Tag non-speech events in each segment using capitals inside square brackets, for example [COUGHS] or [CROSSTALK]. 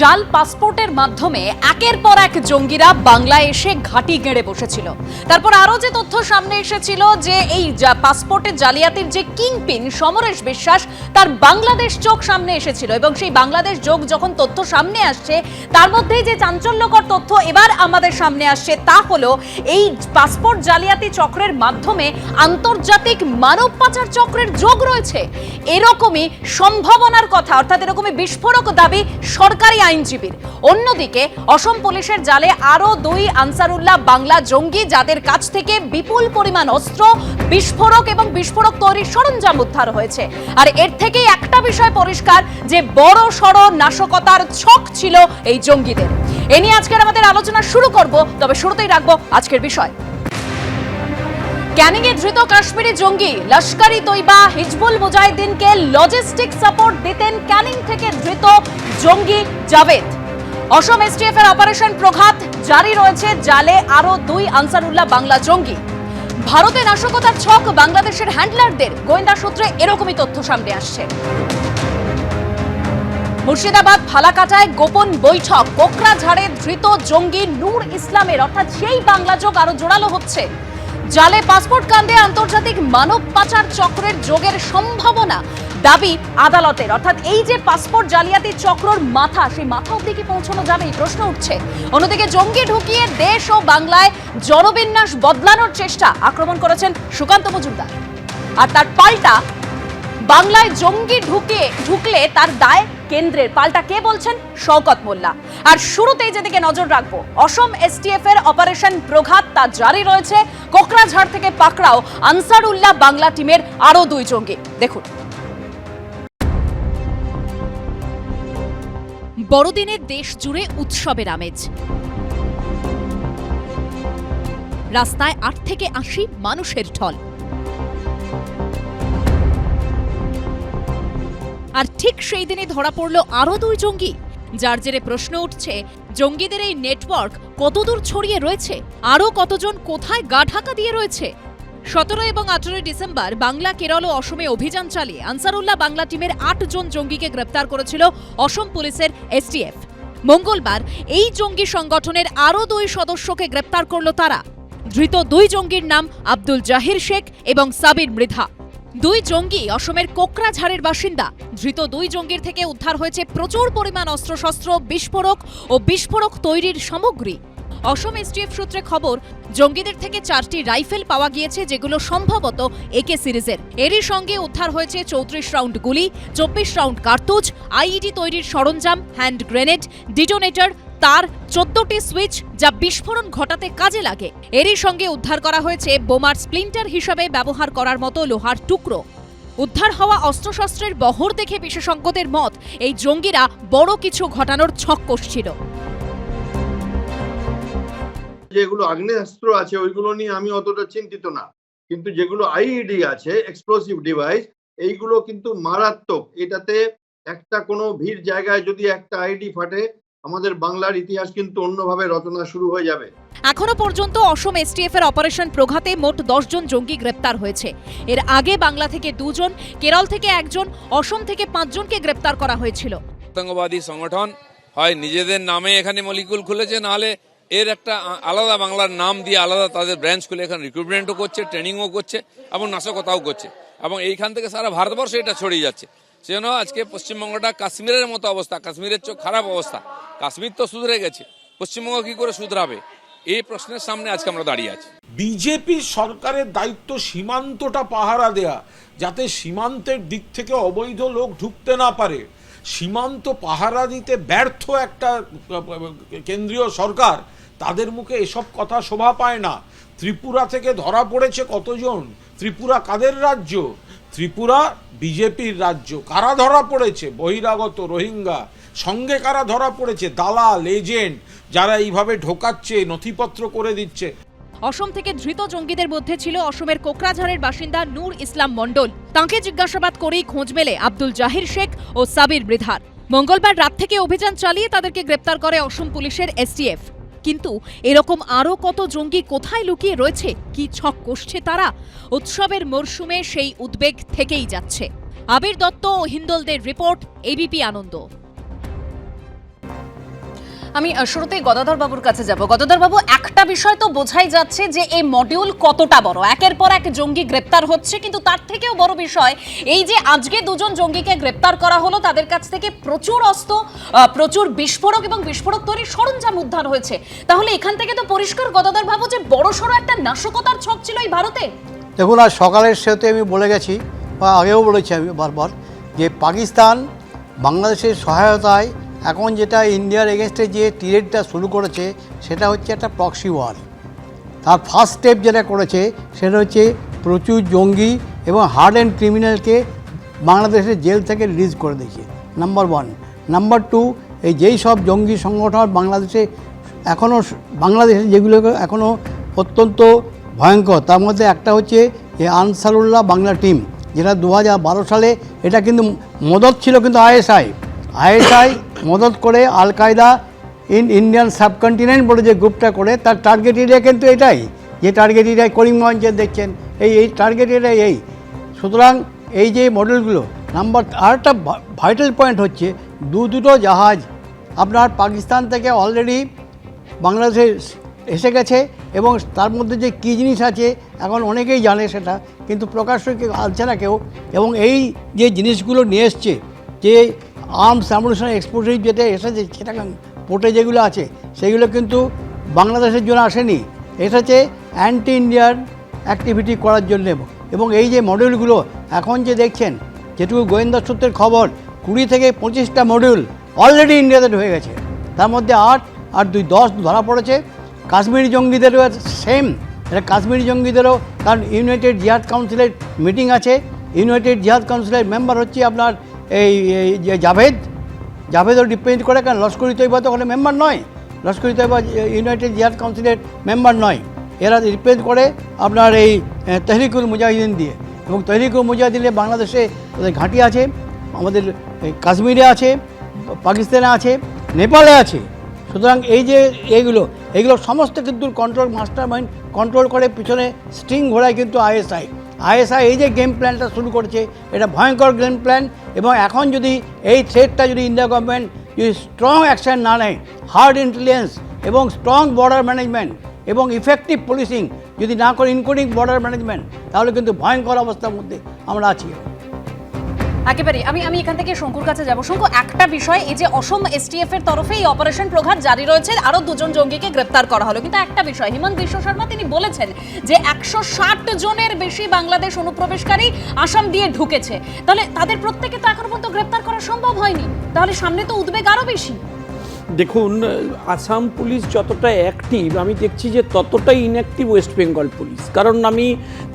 জাল পাসপোর্টের মাধ্যমে একের পর এক জঙ্গিরা বাংলায় এসে ঘাঁটি গেড়ে বসেছিল। তারপর আরও যে তথ্য সামনে এসেছিল যে এই পাসপোর্টের জালিয়াতির যে কিংপিন সমরেশ বিশ্বাস, তার বাংলাদেশ চোখ সামনে এসেছিল এবং সেই বাংলাদেশ যোগ যখন তথ্য সামনে আসছে, তার মধ্যেই যে চাঞ্চল্যকর তথ্য এবার আমাদের সামনে আসছে তা হলো এই পাসপোর্ট জালিয়াতি চক্রের মাধ্যমে আন্তর্জাতিক মানব পাচার চক্রের যোগ রয়েছে। এরকমই সম্ভাবনার কথা, অর্থাৎ এরকমই বিস্ফোরক দাবি সরকারি আইনজীবীর। অন্যদিকে অসম পুলিশের জালে আরও দুই আনসারুল্লাহ বাংলা জঙ্গি যাদের কাছ থেকে বিপুল পরিমাণ অস্ত্র, বিস্ফোরক এবং বিস্ফোরক তৈরির সরঞ্জাম উদ্ধার হয়েছে। আর এর থেকেই একটা বিষয় পরিষ্কার, যে বড় সড় নাশকতার ছক ছিল এই জঙ্গিদের। এ নিয়ে আজকের আমাদের আলোচনা শুরু করব, তবে শুরুতেই রাখব আজকের বিষয়। ক্যানিংয়ে ধৃত কাশ্মীরি জঙ্গি লস্করি তৈবা হিজবুল মুজাহিদিনকে লজিস্টিক সাপোর্ট দিতেন ক্যানিং থেকে ধৃত জঙ্গি জাভেদ। অসম এসটিএফ এর অপারেশন প্রঘাত, জারি রয়েছে জালে আরও দুই আনসারুল্লাহ বাংলা জঙ্গি। ভারতে নাশকতার ছক বাংলাদেশের হ্যান্ডলারদের গোয়েন্দা সূত্রে এরকমই তথ্য সামনে আসছে। মুর্শিদাবাদ ফালাকাটায় গোপন বৈঠক কোকরাঝাড়ে ধৃত জঙ্গি নূর ইসলামের, অর্থাৎ সেই বাংলা যোগ আরও জোরালো হচ্ছে। জালে পাসপোর্ট কাণ্ডে আন্তর্জাতিক মানব পাচার চক্রের যোগের সম্ভাবনা দাবি আদালতের। অর্থাৎ এই যে পাসপোর্ট জালিয়াতি চক্রর মাথা, সেই মাথা অব্দি কি পৌঁছানো যাবে এই প্রশ্ন উঠছে। অন্যদিকে জঙ্গি ঢুকিয়ে দেশ ও বাংলায় জনবিন্যাস বদলানোর চেষ্টা আক্রমণ করেছেন সুকান্ত মজুমদার। আর তার পাল্টা, বাংলায় জঙ্গি ঢুকে, ঢুকলে তার দায় কেন্দ্রের পাল্টা কে বলছেন? শওকত মোল্লা। আর শুরুতেই যেদিকে নজর রাখব, অসম এসটিএফ এর অপারেশন প্রঘাত তা জারি রয়েছে কোকরাঝাড় থেকে পাকড়াও আনসারুল্লাহ বাংলা টিমের আরও দুই জঙ্গি। দেখুন। বড়দিনের দেশ জুড়ে উৎসবের আমেজ। রাস্তায় আট থেকে আশি মানুষের ঢল। আর ঠিক সেই দিনে ধরা পড়ল আরও দুই জঙ্গি। যার জেরে প্রশ্ন উঠছে, জঙ্গিদের এই নেটওয়ার্ক কতদূর ছড়িয়ে রয়েছে? আরও কতজন কোথায় গা ঢাকা দিয়ে রয়েছে? সতেরো এবং আঠেরোই ডিসেম্বর বাংলা, কেরল ও অসমে অভিযান চালিয়ে আনসারুল্লাহ বাংলা টিমের আট জন জঙ্গিকে গ্রেপ্তার করেছিল অসম পুলিশের এসটিএফ। মঙ্গলবার এই জঙ্গি সংগঠনের আরও দুই সদস্যকে গ্রেপ্তার করল তারা। ধৃত দুই জঙ্গির নাম আব্দুল জাহির শেখ এবং সাবির মৃধা। দুই জঙ্গি, অসমের কোকরাঝাড়ের বাসিন্দা। ধৃত দুই জঙ্গির থেকে উদ্ধার হয়েছে প্রচুর পরিমাণ অস্ত্রশস্ত্র, বিস্ফোরক ও বিস্ফোরক তৈরির সামগ্রী। অসম এসটিএফ সূত্রে খবর, জঙ্গিদের থেকে চারটি রাইফেল পাওয়া গিয়েছে, যেগুলো সম্ভবত একে সিরিজের। এরই সঙ্গে উদ্ধার হয়েছে চৌত্রিশ রাউন্ড গুলি, চব্বিশ রাউন্ড কার্তুজ, আইইডি তৈরির সরঞ্জাম, হ্যান্ড গ্রেনেড, ডিটোনেটর তার চোদ্দটি সুইচ যা বিস্ফোরণ ঘটাতে কাজে লাগে। এরই সঙ্গে উদ্ধার করা হয়েছে বোমার স্প্লিন্টার হিসাবে ব্যবহার করার মতো লোহার টুকরো। উদ্ধার হওয়া অস্ত্রশস্ত্রের বহর দেখে বিশেষজ্ঞদের মত, এই জঙ্গিরা বড় কিছু ঘটানোর ছক কষছিল। যেগুলো আগ্নেয়াস্ত্র আছে, ওইগুলো নিয়ে আমি অতটা চিন্তিত না। কিন্তু যেগুলো আইইডি আছে এক্সপ্লোসিভ ডিভাইস এইগুলো কিন্তু মারাত্মক। এটাতে একটা কোনো ভিড় জায়গায় যদি একটা আইডি ফাটে আমাদের বাংলার ইতিহাস কিন্তু অন্যভাবে রচনা শুরু হয়ে যাবে। এখনও পর্যন্ত অসম এসটিএফ এর অপারেশন প্রঘাতে মোট দশজন জঙ্গি গ্রেপ্তার হয়েছে। এর আগে বাংলা থেকে দুজন কেরল থেকে একজন অসম থেকে পাঁচজনকে গ্রেপ্তার করা হয়েছিল। আতঙ্কবাদী সংগঠন হয় নিজেদের নামে এখানে মলিকুল খুলেছে নাহলে এর একটা আলাদা বাংলার নাম দিয়ে আলাদা তাদের ব্রাঞ্চ খুলে এখানে রিক্রুটমেন্টও করছে ট্রেনিংও করছে এবং নাশকতাও করছে। এবং এইখান থেকে সারা ভারতবর্ষে এটা ছড়িয়ে যাচ্ছে। সেজন্য আজকে পশ্চিমবঙ্গটা কাশ্মীরের মতো অবস্থা, কাশ্মীরের চোখ খারাপ অবস্থা। কাশ্মীর তো সুধরে গেছে, পশ্চিমবঙ্গ কি করে শুধরাবে? এই প্রশ্নের সামনে আজকে আমরা দাঁড়িয়ে আছি। বিজেপি সরকারের দায়িত্ব সীমান্তটা পাহারা দেয়া, যাতে সীমান্তের দিক থেকে অবৈধ লোক ঢুকতে না পারে। সীমান্ত পাহারা দিতে ব্যর্থ একটা, কেন্দ্রীয় সরকার, তাদের মুখে এসব কথা শোভা পায় না। ত্রিপুরা থেকে ধরা পড়েছে কতজন? ত্রিপুরা কাদের রাজ্য? ত্রিপুরা বিজেপির রাজ্য। কারা ধরা পড়েছে? বহিরাগত, রোহিঙ্গা। সঙ্গে কারা ধরা পড়েছে? দালাল, এজেন্ট, যারা এইভাবে ঢোকাচ্ছে, নথিপত্র করে দিচ্ছে। অসম থেকে ধৃত জঙ্গিদের মধ্যে ছিল অসমের কোকরাঝাড়ের বাসিন্দা নূর ইসলাম মণ্ডল। তাঁকে জিজ্ঞাসাবাদ করেই খোঁজ মেলে আব্দুল জাহির শেখ ও সাবির মৃধার। মঙ্গলবার রাত থেকে অভিযান চালিয়ে তাদেরকে গ্রেপ্তার করে অসম পুলিশের এসটিএফ। কিন্তু এরকম আরও কত জঙ্গি কোথায় লুকিয়ে রয়েছে? কি ছক কষছে তারা? উৎসবের মরশুমে সেই উদ্বেগ থেকেই যাচ্ছে। আবির দত্ত ও হিন্দলদের রিপোর্ট, এবিপি আনন্দ। আমি শুরুতেই গদাধর বাবুর কাছে যাব। গদাধর বাবু, একটা বিষয় তো বোঝাই যাচ্ছে যে এই মডিউল কতটা বড়। একের পর এক জঙ্গি গ্রেপ্তার হচ্ছে, কিন্তু তার থেকেও বড় বিষয় এই যে আজকে দুজন জঙ্গিকে গ্রেপ্তার করা হলো, তাদের কাছ থেকে প্রচুর অস্ত্র প্রচুর বিস্ফোরক এবং বিস্ফোরক তৈরির সরঞ্জাম উদ্ধার হয়েছে। তাহলে এখান থেকে তো পরিষ্কার, গদাধর বাবু, যে বড় সড়ো একটা নাশকতার ছক ছিল এই ভারতে? দেখুন, আজ সকালের সেতে আমি বলে গেছি, বা আগেও বলেছি আমি বারবার, যে পাকিস্তান বাংলাদেশের সহায়তায় এখন যেটা ইন্ডিয়ার এগেনস্টে যে টিরেটটা শুরু করেছে, সেটা হচ্ছে একটা প্রক্সি ওয়ার তার ফার্স্ট স্টেপ যেটা করেছে, সেটা হচ্ছে প্রচুর জঙ্গি এবং হার্ড অ্যান্ড ক্রিমিনালকে বাংলাদেশের জেল থেকে রিলিজ করে দিয়েছে নাম্বার ওয়ান নাম্বার টু এই যেই সব জঙ্গি সংগঠন বাংলাদেশে এখনও বাংলাদেশে যেগুলো এখনও অত্যন্ত ভয়ঙ্কর, তার মধ্যে একটা হচ্ছে এই আনসারুল্লাহ বাংলা টিম যেটা দু হাজার বারো সালে এটা কিন্তু মদত ছিল কিন্তু আইএসআই। আইএসআই মদত করে আল কায়দা ইন ইন্ডিয়ান সাবকন্টিনেন্ট বলে যে গ্রুপটা করে, তার টার্গেট এরিয়া কিন্তু এটাই, যে টার্গেট এরিয়ায় করিমগঞ্জে দেখছেন। এই এই টার্গেট এরিয়া এই। সুতরাং এই যে মডেলগুলো নাম্বার আরেকটা ভাইটাল পয়েন্ট হচ্ছে, দু দুটো জাহাজ আপনার পাকিস্তান থেকে অলরেডি বাংলাদেশে এসে গেছে এবং তার মধ্যে যে কী জিনিস আছে, এখন অনেকেই জানে সেটা, কিন্তু প্রকাশ্য আনছে না কেউ। এবং এই যে জিনিসগুলো নিয়ে এসছে, যে আর্মস অ্যামুনেশন এক্সপোজিভ যেটা এসেছে, সেটা পোর্টে যেগুলো আছে, সেগুলো কিন্তু বাংলাদেশের জন্য আসেনি। এসেছে অ্যান্টি ইন্ডিয়ান অ্যাক্টিভিটি করার জন্য। এবং এই যে মডিউলগুলো এখন যে দেখছেন, যেটুকু গোয়েন্দা সূত্রের খবর, কুড়ি থেকে পঁচিশটা মডিউল অলরেডি ইন্ডিয়াতে ঢুকে গেছে। তার মধ্যে আট আর দুই, দশ ধরা পড়েছে। কাশ্মীরি জঙ্গিদেরও সেম এটা কাশ্মীরি জঙ্গিদেরও, কারণ ইউনাইটেড জিহাদ কাউন্সিলের মিটিং আছে। ইউনাইটেড জিহাদ কাউন্সিলের মেম্বার হচ্ছে আপনার এই যে জাভেদ, জাভেদও ডিপেন্ড করে কারণ লস্করি তৈবা তো ওখানে মেম্বার নয়। লস্করি তৈবা ইউনাইটেড জিহাদ কাউন্সিলের মেম্বার নয়। এরা ডিপেন্ড করে আপনার এই তেহরিকুল মুজাহিদিন দিয়ে। এবং তহরিকুল মুজাহিদিনে বাংলাদেশে ওদের ঘাঁটি আছে, আমাদের কাশ্মীরে আছে, পাকিস্তানে আছে, নেপালে আছে। সুতরাং এই যে এইগুলো এইগুলো সমস্ত কিন্তু কন্ট্রোল মাস্টার মাইন্ড কন্ট্রোল করে, পিছনে স্ট্রিং ঘোড়ায় কিন্তু আইএসআই। আইএসআই এই যে গেম প্ল্যানটা শুরু করছে, এটা ভয়ঙ্কর গেম প্ল্যান এবং এখন যদি এই থ্রেটটা যদি ইন্ডিয়া গভর্নমেন্ট যদি স্ট্রং অ্যাকশন না নেয় হার্ড ইন্টেলিজেন্স এবং স্ট্রং বর্ডার ম্যানেজমেন্ট এবং ইফেক্টিভ পুলিশিং যদি না করে ইনক্লুডিং বর্ডার ম্যানেজমেন্ট তাহলে কিন্তু ভয়ঙ্কর অবস্থার মধ্যে আমরা আছি। একেবারে আমি আমি এখান থেকে শঙ্কুর কাছে যাব। শঙ্কু, একটা বিষয়, এই যে অসম এসটিএফ এর তরফে এই অপারেশন প্রঘাত জারি রয়েছে আরও দুজন জঙ্গিকে গ্রেপ্তার করা হলো। কিন্তু একটা বিষয়, হিমন্ত বিশ্ব শর্মা, তিনি বলেছেন যে একশো ষাট জনের বেশি বাংলাদেশ অনুপ্রবেশকারী আসাম দিয়ে ঢুকেছে। তাহলে তাদের প্রত্যেকে তো এখনও পর্যন্ত গ্রেপ্তার করা সম্ভব হয়নি। তাহলে সামনে তো উদ্বেগ আরও বেশি। দেখুন, আসাম পুলিশ যতটা অ্যাক্টিভ আমি দেখছি যে ততটাই ইনঅ্যাক্টিভ ওয়েস্ট বেঙ্গল পুলিশ। কারণ আমি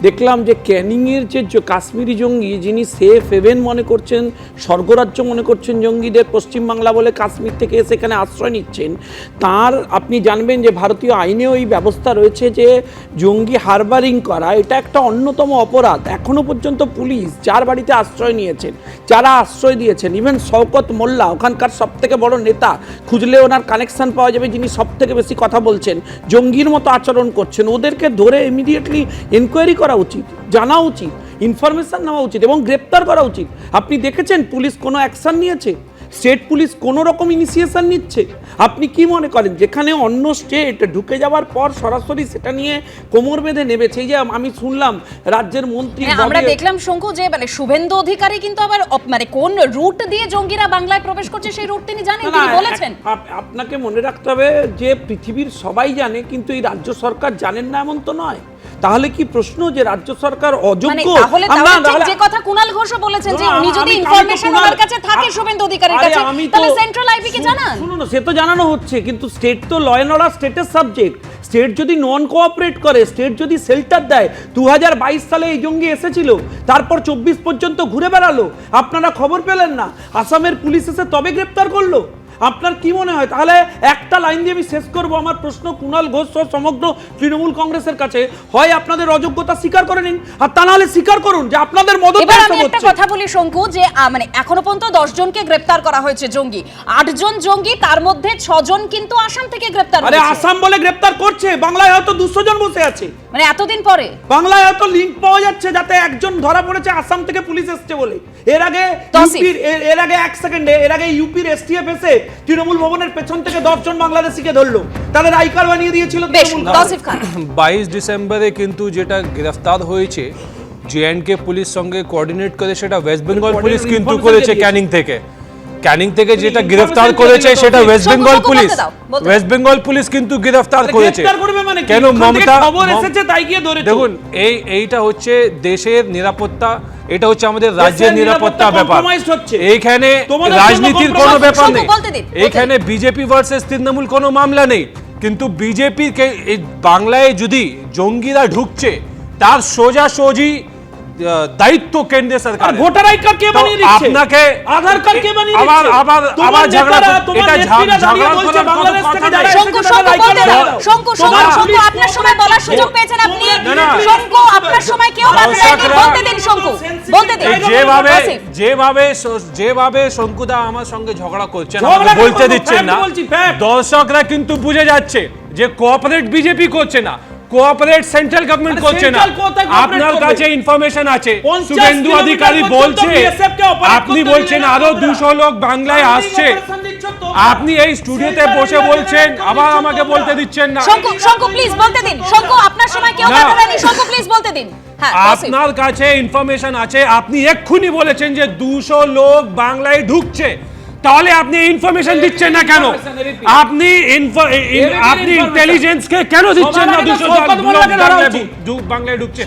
দেখলাম যে ক্যানিংয়ের যে কাশ্মীরি জঙ্গি, যিনি সেফ হেভেন মনে করছেন, স্বর্গরাজ্য মনে করছেন জঙ্গিদের পশ্চিমবাংলা বলে কাশ্মীর থেকে এসে এখানে আশ্রয় নিচ্ছেন, তার আপনি জানবেন যে ভারতীয় আইনেও এই ব্যবস্থা রয়েছে যে জঙ্গি হারবারিং করা, এটা একটা অন্যতম অপরাধ। এখনও পর্যন্ত পুলিশ যার বাড়িতে আশ্রয় নিয়েছেন, যারা আশ্রয় দিয়েছেন ইভেন শওকত মোল্লা, ওখানকার সব থেকে বড় নেতা খুঁজলে ওনার কানেকশান পাওয়া যাবে, যিনি সব থেকে বেশি কথা বলছেন, জঙ্গির মতো আচরণ করছেন, ওদেরকে ধরে ইমিডিয়েটলি এনকোয়ারি করা উচিত, জানা উচিত ইনফরমেশান নেওয়া উচিত এবং গ্রেপ্তার করা উচিত। আপনি দেখেছেন, পুলিশ কোনো অ্যাকশান নিয়েছে? স্টেট পুলিশ কোনো রকম ইনিশিয়েশন নিচ্ছে? আপনি কি মনে করেন যেখানে অন্য স্টেট ঢুকে যাওয়ার পর সরাসরি সেটা নিয়ে কোমর বেঁধে নেবেছে যে আমি শুনলাম রাজ্যের মন্ত্রী হ্যাঁ, আমরা দেখলাম শঙ্কু যে মানে শুভেন্দু অধিকারী কিন্তু আবার মানে কোন রুট দিয়ে জঙ্গিরা বাংলায় প্রবেশ করছে সেই রুট তিনি জানেন তিনি বলেছেন। আপনাকে মনে রাখতে হবে যে পৃথিবীর সবাই জানে কিন্তু এই রাজ্য সরকার জানেন না এমন তো নয়। তাহলে কি প্রশ্ন যে রাজ্য সরকার মানে অযোগ্য? আমরা- যে কথা কুনাল ঘোষও বলেছেন যে উনি যদি ইনফরমেশন ওনার কাছে থাকে শুভেন্দু অধিকারীর কাছে তাহলে সেন্ট্রাল আইপি কে জানান। শুনুন সে তো জানানো হচ্ছে কিন্তু স্টেট তো ল অ্যান্ড অর্ডার স্টেটের সাবজেক্ট স্টেট যদি নন কোঅপারেট করে স্টেট যদি শেল্টার দেয় দু হাজার বাইশ সালে এই জঙ্গি এসেছিল তারপর চব্বিশ পর্যন্ত ঘুরে বেড়ালো। আপনারা খবর পেলেন না আসামের পুলিশ এসে তবে গ্রেপ্তার করল। আপনার কি মনে হয়? তাহলে একটা লাইন দিয়ে আমি শেষ করব আমার প্রশ্ন কুণাল ঘোষ সহ সমগ্র তৃণমূল কংগ্রেসের কাছে। হয় আপনাদের অযোগ্যতা স্বীকার করে নিন আর তা নাহলে স্বীকার করুন যে আপনাদের মদত এবার আমি একটা কথা বলি শঙ্কু যে মানে এখনও পর্যন্ত দশ জনকে গ্রেপ্তার করা হয়েছে জঙ্গি। আটজন জঙ্গি তার মধ্যে ছজন কিন্তু আসাম থেকে গ্রেপ্তার আরে আসাম বলে গ্রেপ্তার করছে বাংলায় হয়তো দুশো জন বসে আছে। মানে এতদিন পরে। বাংলায় হয়তো লিঙ্ক পাওয়া যাচ্ছে যাতে একজন ধরা পড়েছে আসাম থেকে পুলিশ এসছে বলে। এর আগে ইউপির এর- আগে এক সেকেন্ডে এর আগে ইউপির এসটিএফ এসে তৃণমূল ভবনের পেছন থেকে দশজন বাংলাদেশিকে ধরলো। তাদের আই কার্ড বানিয়ে দিয়েছিল [COUGHS] বাইশ ডিসেম্বরে কিন্তু যেটা গ্রেফতার হয়েছে জেএনকে পুলিশ সঙ্গে কোঅর্ডিনেট করে সেটা ওয়েস্ট বেঙ্গল পুলিশ কিন্তু করেছে ক্যানিং থেকে। ক্যানিং থেকে যেটা গ্রেফতার করেছে সেটা West Bengal police. West Bengal police কিন্তু গ্রেফতার করেছে। মানে? কেন মমতা খবর এসেছে তাই গিয়ে ধরেছে। দেখুন এই এইটা হচ্ছে দেশের নিরাপত্তা এটা হচ্ছে আমাদের রাজ্যের নিরাপত্তা ব্যাপার। এইখানে রাজনীতির কোনো ব্যাপার নেই। এইখানে বিজেপি ভার্সেস তৃণমূল কোনো মামলা নেই। কিন্তু বিজেপি কে বাংলায় যদি জঙ্গিরা ঢুকছে তার সোজা সোজি দায়িত্ব কেন্দ্র সরকার ভোটার আই কার্ড কে বানিয়ে দিচ্ছে আপনাকে আধার কার্ড কে বানিয়ে দিচ্ছে আবার তোমার আবার ঝগড়া এটা ঝগড়া বলছে বাংলাদেশ থেকে। যারা শঙ্কু শঙ্কু বলতে দাও দাও। শঙ্কু শঙ্কু শঙ্কু আপনার সময় বলার সুযোগ পেয়েছেন আপনি। শঙ্কু আপনার সময় কেউ বাধা দেয়নি বলতে দিন শঙ্কু বলতে দিন যেভাবে যেভাবে যেভাবে শঙ্কুদা আমার সঙ্গে ঝগড়া করছেন বলতে? দিচ্ছেন না দর্শকরা কিন্তু বুঝে যাচ্ছে যে কোঅপারেট বিজেপি করছে না কোঅপারেট সেন্ট্রাল গভর্নমেন্ট করছে না আপনার? কাছে ইনফরমেশন আছে 50 শুভেন্দু অধিকারী বলছে আপনি বলছেন আরও। দুশো লোক বাংলায় আসছে। আপনি এই স্টুডিওতে বসে বলছেন আবার আমাকে। বলতে দিচ্ছেন না শঙ্কু শঙ্কু প্লিজ বলতে দিন শঙ্কু আপনার সময় কেউ না। বাধা দেয়নি শঙ্কু প্লিজ বলতে দিন হ্যাঁ। আপনার কাছে ইনফরমেশন আছে আপনি এক্ষুনি বলেছেন যে দুশো লোক বাংলায় ঢুকছে তাহলে আপনি ইনফরমেশন দিচ্ছেন না কেন? আপনি আপনি ইন্টেলিজেন্স কে কেন দিচ্ছেন না? দুশো। বাংলায় ঢুকছে।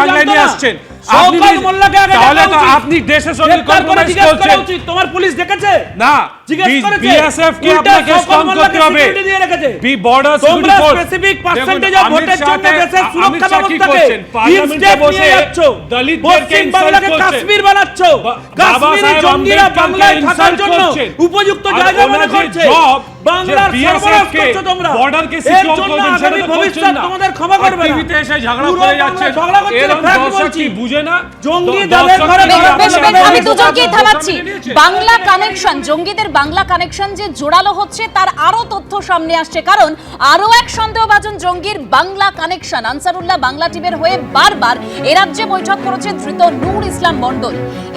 বাংলায় নিয়ে আসছেন। শওকত আপনি মোল্লাকে আগে তাহলে তো আপনি দেশের সঙ্গে কম্প্রোমাইজ করছেন। তোমার পুলিশ দেখেছে? না জিজ্ঞেস করেছে। বিএসএফ কে আপনাকে শওকত করতে হবে? security দিয়ে রেখেছে। বি বর্ডার তোমরা specific percentage of ভোটের জন্য দেশের সুরক্ষা ব্যবস্থাকে ইনস্টেপ নিয়ে যাচ্ছ। পশ্চিম বাংলাকে কাশ্মীর বানাচ্ছ। কাশ্মীরি জঙ্গিরা বাংলায় থাকার জন্য উপযুক্ত জায়গা মনে করছে। বাংলার সর্বনাশ করছ তোমরা। এর জন্য আগামী ভবিষ্যৎ তোমাদের ক্ষমা করবে না। পুরো বাংলা ঝগড়া করছে না, fact বলছি। বুঝে না। জঙ্গি তো যাদের ঘরে দর্শকরা ধরা বেশ পড়ে। বেশ আমি বেশ দুজনকেই বেশ থামাচ্ছি। সামনে নিয়েছে। বাংলা কানেকশন জঙ্গিদের বাংলা কানেকশন যে জোরালো হচ্ছে তার আরও তথ্য সামনে আসছে। কারণ আরও এক সন্দেহভাজন জঙ্গির বাংলা কানেকশন আনসারুল্লাহ বাংলা টিমের হয়ে বারবার এ রাজ্যে বৈঠক করেছে ধৃত নূর ইসলাম মণ্ডল।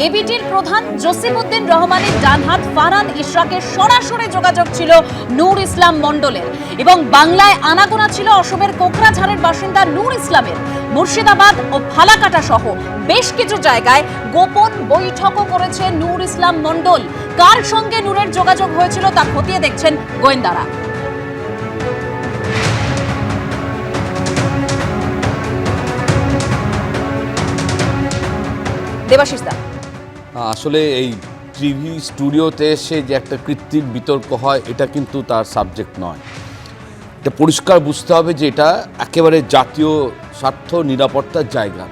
এবিটির প্রধান জসিমউদ্দিন রহমানের ডানহাত ফারহান ইশরাকের সরাসরি যোগাযোগ ছিল নূর ইসলাম মণ্ডলের। এবং বাংলায় আনাগোনা ছিল অসমের কোকরাঝাড়ের বাসিন্দা নূর ইসলামের। মুর্শিদাবাদ ও ফালাকাটা সহ বেশ কিছু জায়গায় গোপন বৈঠকও করেছে নূর ইসলাম মণ্ডল। কার সঙ্গে নূরের যোগাযোগ হয়েছিল তা খতিয়ে দেখছেন গোয়েন্দারা। দা। আসলে এই টিভি স্টুডিওতে এসে যে একটা কৃত্রিম বিতর্ক হয়, এটা কিন্তু তার সাবজেক্ট নয়। এটা পরিষ্কার বুঝতে হবে যে এটা একেবারে জাতীয় স্বার্থ, নিরাপত্তার জায়গা।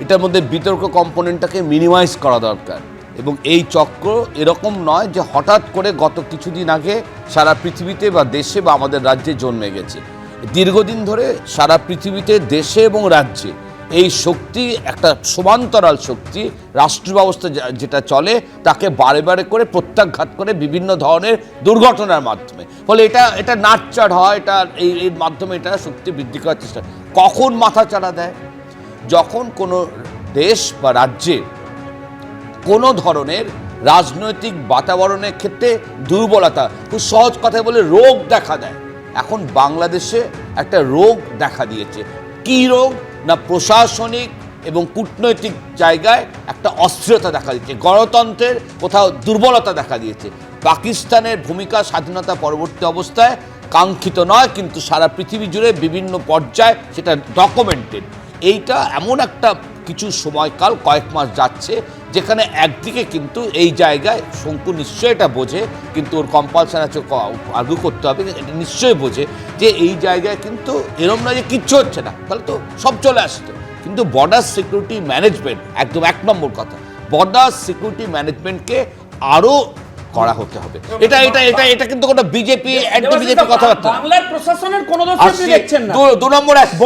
এটার মধ্যে বিতর্ক কম্পোনেন্টটাকে মিনিমাইজ করা দরকার। এবং এই চক্র এরকম নয় যে হঠাৎ করে গত কিছুদিন আগে সারা পৃথিবীতে বা দেশে বা আমাদের রাজ্যে জন্মে গেছে। দীর্ঘদিন ধরে সারা পৃথিবীতে দেশে এবং রাজ্যে এই শক্তি, একটা সমান্তরাল শক্তি রাষ্ট্র ব্যবস্থা যেটা চলে, তাকে বারে বারে করে প্রত্যাঘাত করে বিভিন্ন ধরনের দুর্ঘটনার মাধ্যমে। ফলে এটা এটা নাটচার হয়, এটা, এই, এর মাধ্যমে এটা শক্তি বৃদ্ধি করার চেষ্টা কখন মাথা চাড়া দেয়? যখন কোনো দেশ বা রাজ্যে কোনো ধরনের রাজনৈতিক বাতাবরণের ক্ষেত্রে দুর্বলতা, খুব সহজ কথায় বলে রোগ দেখা দেয়। এখন বাংলাদেশে একটা রোগ দেখা দিয়েছে। কী রোগ? না প্রশাসনিক এবং কূটনৈতিক জায়গায় একটা অস্থিরতা দেখা দিয়েছে। গণতন্ত্রের কোথাও দুর্বলতা দেখা দিয়েছে। পাকিস্তানের ভূমিকা স্বাধীনতা পরবর্তী অবস্থায় কাঙ্ক্ষিত নয়, কিন্তু সারা পৃথিবী জুড়ে বিভিন্ন পর্যায়ে সেটা ডকুমেন্টেড এইটা এমন একটা কিছু সময়কাল, কয়েক মাস যাচ্ছে, যেখানে একদিকে কিন্তু এই জায়গায় শঙ্কু নিশ্চয়ই এটা বোঝে, কিন্তু ওর কম্পালসান আছে আর্গু করতে হবে এটা নিশ্চয়ই বোঝে যে এই জায়গায় কিন্তু এরম নয় যে কিচ্ছু হচ্ছে না। তাহলে তো সব চলে আসতো কিন্তু বর্ডার সিকিউরিটি ম্যানেজমেন্ট একদম এক নম্বর কথা বর্ডার সিকিউরিটি ম্যানেজমেন্টকে আরও করা হতে হবে। এটা এটা এটা এটা কিন্তু কোনো বিজেপি অ্যান্টি বিজেপি কথাবার্তা। না। বাংলার প্রশাসনের কোনো দোষ আপনি দেখছেন না। দু- দু নম্বর এক-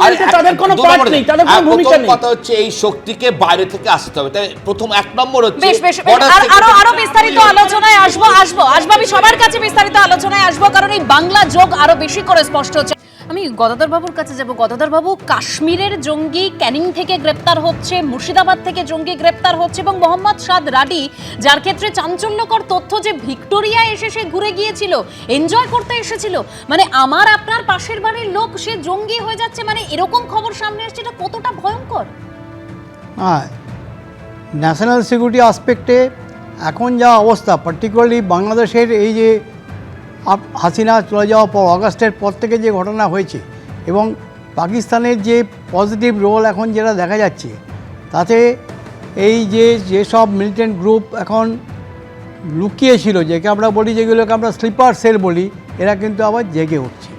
আর এক- তাদের কোনো নম্বরে- নেই, তাদের কোনো ভূমিকা নেই। কথা হচ্ছে এই শক্তিকে বাইরে থেকে আসতে হবে। তাই প্রথম এক নম্বর হচ্ছে বেশ বেশ। আর আরও আরও বিস্তারিত আলোচনায় আসব আসব। আসব আমি সবার কাছে বিস্তারিত আলোচনায় আসব কারণ এই বাংলা যোগ আরও বেশি করে স্পষ্ট হচ্ছে। আমি গদাধর বাবুর কাছে যাব। গদাধর বাবু কাশ্মীরের জঙ্গি ক্যানিং থেকে গ্রেপ্তার হচ্ছে, মুর্শিদাবাদ থেকে জঙ্গি গ্রেপ্তার হচ্ছে এবং মোহাম্মদ সাদ রাডি, যার ক্ষেত্রে চাঞ্চল্যকর তথ্য যে ভিক্টোরিয়া এসে সে ঘুরে গিয়েছিল, এনজয় করতে এসেছিল মানে আমার আপনার পাশের বাড়ির লোক, সে জঙ্গি হয়ে যাচ্ছে মানে এরকম খবর সামনে আসছে, এটা কতটা ভয়ঙ্কর? হ্যাঁ ন্যাশনাল সিকিউরিটি আসপেক্টে এখন যা অবস্থা পার্টিকুলারলি বাংলাদেশের এই যে হাসিনা চলে যাওয়ার পর অগাস্টের পর থেকে যে ঘটনা হয়েছে এবং পাকিস্তানের যে পজিটিভ রোল এখন যেটা দেখা যাচ্ছে, তাতে এই যে যেসব মিলিটেন্ট গ্রুপ এখন লুকিয়ে ছিল যেকে আমরা বলি, যেগুলোকে আমরা স্লিপার সেল বলি, এরা কিন্তু আবার জেগে উঠছে।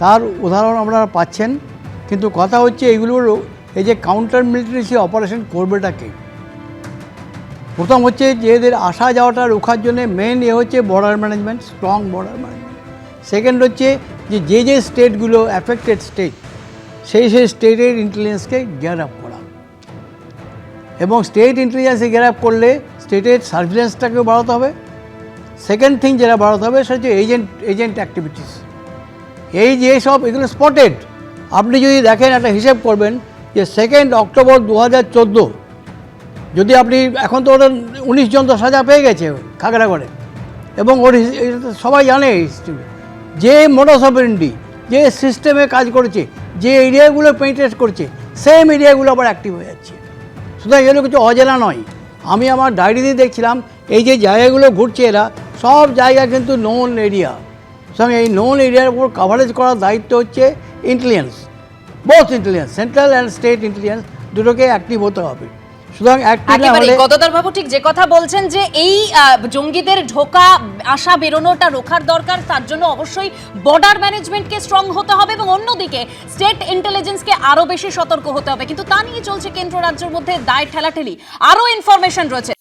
তার উদাহরণ আপনারা পাচ্ছেন, কিন্তু কথা হচ্ছে এগুলোর এই যে কাউন্টার মিলিটারি অপারেশন করবেটাকে প্রথম হচ্ছে যে এদের আসা যাওয়াটা রোখার জন্য মেন এ হচ্ছে border management strong border management second হচ্ছে যে যে যে স্টেটগুলো অ্যাফেক্টেড স্টেট সেই সেই স্টেটের ইন্টেলিজেন্সকে গ্যার আপ করা। এবং স্টেট ইন্টেলিজেন্সে গ্যার আপ করলে স্টেটের সার্ভিলেন্সটাকেও বাড়াতে হবে। সেকেন্ড থিং যেটা বাড়াতে হবে, সেটা হচ্ছে এজেন্ট এজেন্ট অ্যাক্টিভিটিস এই যে সব এগুলো স্পটেড আপনি যদি দেখেন একটা হিসেব করবেন যে সেকেন্ড অক্টোবর দু হাজার চোদ্দ যদি আপনি, এখন তো ওটা উনিশ জন তো সাজা পেয়ে গেছে খাগড়াগড়ে এবং ওর সবাই জানে হিস্ট্রি। যে অপারেন্ডি যে সিস্টেমে কাজ করেছে, যে এরিয়াগুলো পেনিট্রেট করছে সেম এরিয়াগুলো আবার অ্যাক্টিভ হয়ে যাচ্ছে। সুতরাং এগুলো কিছু অজানা নয়। আমি আমার ডায়েরিতে দেখছিলাম, এই যে জায়গাগুলো ঘুরছে এরা, সব জায়গা কিন্তু নোন এরিয়া সঙ্গে এই নোন এরিয়ার উপর কাভারেজ করার দায়িত্ব হচ্ছে intelligence both intelligence central and state intelligence দুটোকে অ্যাক্টিভ হতে হবে। সুতরাং গদদার বাবু ঠিক যে কথা বলছেন যে এই জঙ্গিদের ঢোকা আসা বেরোনোটা রোখার দরকার তার জন্য অবশ্যই বর্ডার ম্যানেজমেন্টকে স্ট্রং হতে হবে এবং অন্যদিকে স্টেট ইন্টেলিজেন্সকে আরও বেশি সতর্ক হতে হবে। কিন্তু তা নিয়ে চলছে কেন্দ্র রাজ্যের মধ্যে দায় ঠেলাঠেলি। আরও ইনফরমেশন রয়েছে।